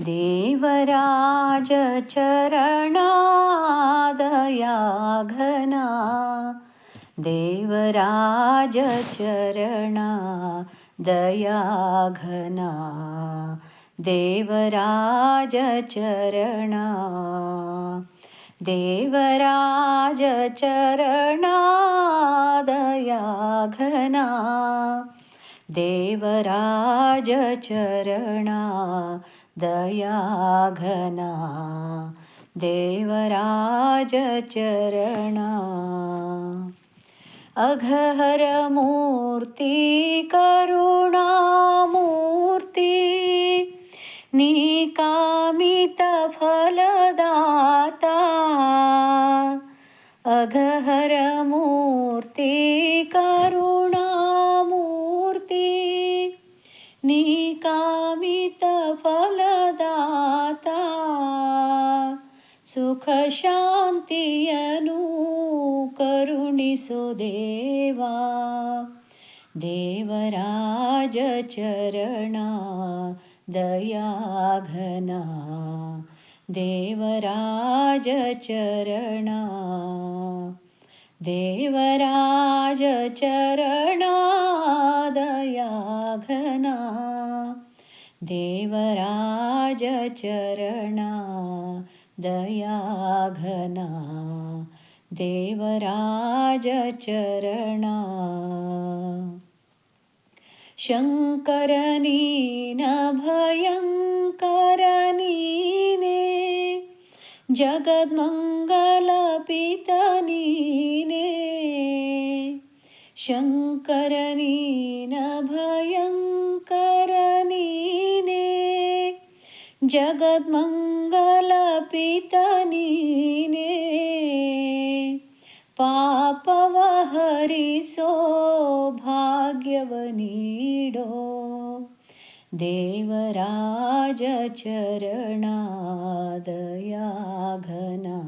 देवराजचरणादयाघना। देवराजचरणा दयाघना देवराजचरणा। देवराजचरणादयाघना। देवराजचरणा दयाघना देवराजचरणा। अघहरमूर्ति करुणामूर्ति निकामितफलदाता। अघहरमूर्ति करुणामूर्ति निकामितफलदाता। सुखशान्तियनु करुणिसु देवा। देवराजचरणा दयाघना। देवराजचरणा। देवराजचरणा दयाघना। देवराजचरणा दयाघना देवराजचरणा। शङ्करनीनभयङ्करनीने जगद्मङ्गलपितनीने। शङ्करनीनभयङ्करनीने जगद्मङ्गलपितनीने पापवहरिसो भाग्यवनीडो देवराजचरणादयाघना।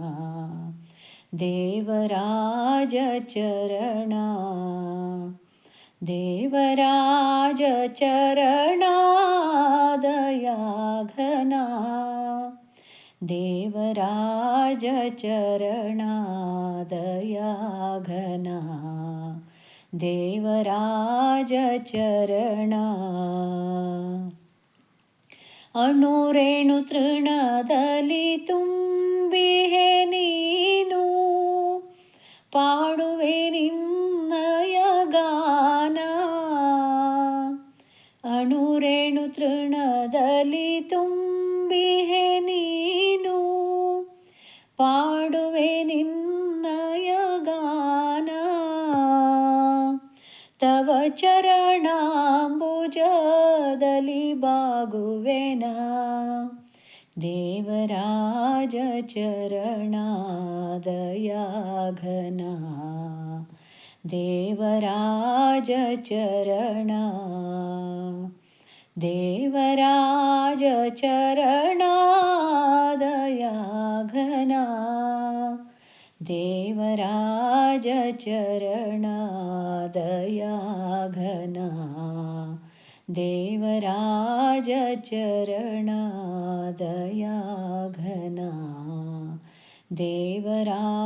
देवराजचरणा। देवराजचरणादयाघना देवराजचरणा दयाघना देवराजचरणा अणुरेणुतृणदलि तुम्बिहे नीनु पाडुवे निन्नयगाना अणुरेणुतृणदलि ತುಂಬಿಹೆ ನೀನು ಪಾಡುವೆ ನಿನ್ನಯ ಗಾನ ತವ ಚರಣಾಂಬುಜದಲ್ಲಿ ಬಾಗುವೆನ ದೇವರಾಜ ಚರಣಾದಯಾಘನ देवराजचरणा देवराजचरणादयाघना देवराजचरणादयाघना। देवराजचरणादयाघना। देवराजचरणा